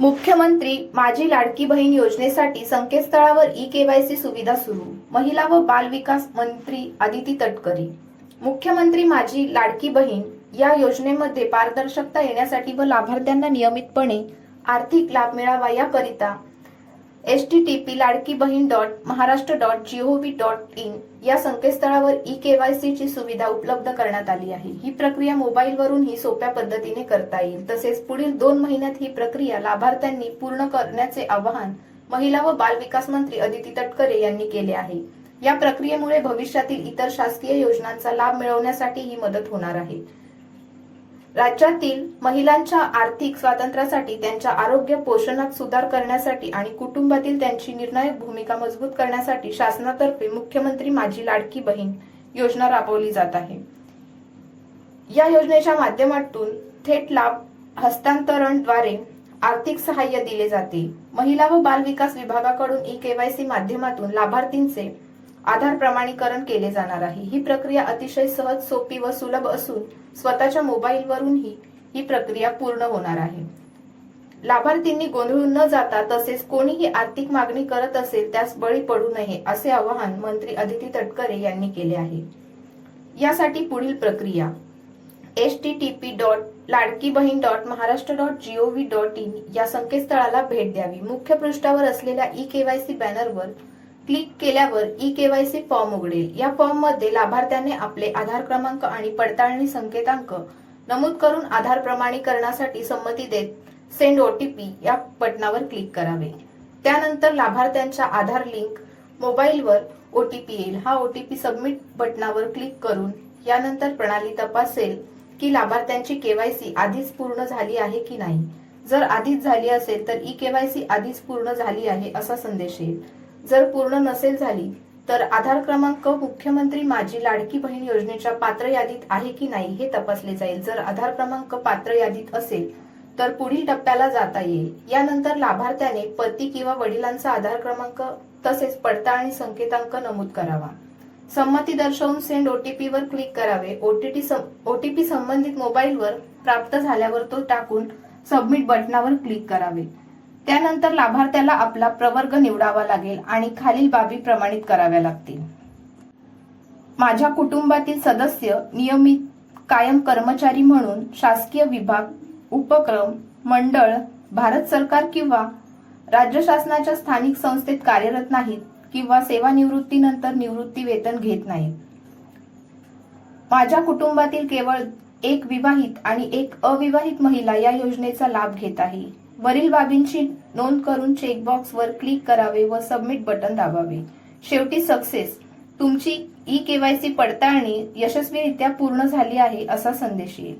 मुख्यमंत्री माझी लाडकी बहीण योजनेसाठी संकेतस्थळावर ई केवायसी सुविधा सुरू महिला व बाल विकास मंत्री आदिती तटकरी. मुख्यमंत्री माझी लाडकी बहीण या योजनेमध्ये पारदर्शकता येण्यासाठी व लाभार्थ्यांना नियमितपणे आर्थिक लाभ मिळावा याकरिता H T T P Ladki Bahin dot Maharashtra dot gov dot in या संकेतस्थळावर ई केवायसी ची सुविधा उपलब्ध करण्यात आली आहे. ही प्रक्रिया मोबाईलवरूनही सोप्या पद्धतीने करता येईल. तसेच पुढील दोन महिन्यात ही प्रक्रिया लाभार्थ्यांनी पूर्ण करण्याचे आवाहन महिला व बाल विकास मंत्री अदिती तटकरे यांनी केले आहे. या प्रक्रियेमुळे भविष्यातील इतर शासकीय योजनांचा लाभ मिळवण्यासाठी ही मदत होणार आहे. राज्यातील महिलांच्या आर्थिक स्वातंत्र्यासाठी त्यांच्या आरोग्य पोषणात सुधार करण्यासाठी आणि कुटुंबातील त्यांची निर्णायक भूमिका मजबूत करण्यासाठी शासनातर्फे मुख्यमंत्री माझी लाडकी बहीण योजना राबवली जात आहे. या योजनेच्या माध्यमातून थेट लाभ हस्तांतरणद्वारे आर्थिक सहाय्य दिले जाते. महिला व बाल विकास विभागाकडून ई केवायसी माध्यमातून लाभार्थींचे आधार प्रमाणीकरण केले जाणार आहे. ही प्रक्रिया अतिशय सहज सोपी व सुलभ असून स्वतःच्या मोबाईलवरूनही ही प्रक्रिया पूर्ण होणार आहे. लाभार्थींनी गोंधळून न जाता तसेच कोणीही आर्थिक मागणी करत असेल त्यास बळी पडू नये असे आवाहन मंत्री अदिती तटकरे यांनी केले आहे. यासाठी पुढील प्रक्रिया. H T T P dot Ladki Bahin dot Maharashtra dot gov dot in या संकेतस्थळाला भेट द्यावी. मुख्य पृष्ठावर असलेल्या ई केवायसी बॅनरवर क्लिक केल्यावर ई केवायसी फॉर्म उघडेल. या फॉर्ममध्ये लाभार्थ्याने आपले आधार क्रमांक आणि पडताळणी संकेतांक नमूद करून आधार प्रमाणीकरणासाठी संमती देत सेंड ओटीपी या बटनावर क्लिक करावे. त्यानंतर लाभार्थ्यांच्या आधार लिंक मोबाईलवर ओटीपी येईल. हा ओटीपी सबमिट बटनावर क्लिक करून यानंतर प्रणाली तपासेल की लाभार्थ्यांची केवायसी आधीच पूर्ण झाली आहे की नाही. जर आधीच झाली असेल तर ई केवायसी आधीच पूर्ण झाली आहे असा संदेश येईल. जर पूर्ण नसेल झाली तर आधार क्रमांक मुख्यमंत्री माझी लाडकी बहीण योजनेच्या पात्र यादीत आहे की नाही हे तपासले जाईल. जर आधार क्रमांक पात्र यादीत असेल तर पुढील टप्प्याला जाता येईल. यानंतर लाभार्थ्याने पती किंवा वडिलांचा आधार क्रमांक तसेच पडताळणी संकेतांक नमूद करावा. संमती दर्शवून सेंड ओटीपी वर क्लिक करावे. ओटीटी ओटीपी संबंधित मोबाईलवर प्राप्त झाल्यावर तो टाकून सबमिट बटनावर क्लिक करावे. त्यानंतर लाभार्थ्याला आपला प्रवर्ग निवडावा लागेल आणि खालील बाबी प्रमाणित कराव्या लागतील. माझ्या कुटुंबातील सदस्य नियमित कायम कर्मचारी म्हणून शासकीय विभाग उपक्रम मंडळ भारत सरकार किंवा राज्य शासनाच्या स्थानिक संस्थेत कार्यरत नाहीत किंवा सेवानिवृत्तीनंतर निवृत्ती वेतन घेत नाहीत. माझ्या कुटुंबातील केवळ एक विवाहित आणि एक अविवाहित महिला या योजनेचा लाभ घेत आहे. वरील बाबींची नोंद करून चेकबॉक्सवर क्लिक करावे व सबमिट बटन दाबावे. शेवटी सक्सेस तुमची ई केवायसी पडताळणी यशस्वीरित्या पूर्ण झाली आहे असा संदेश येईल.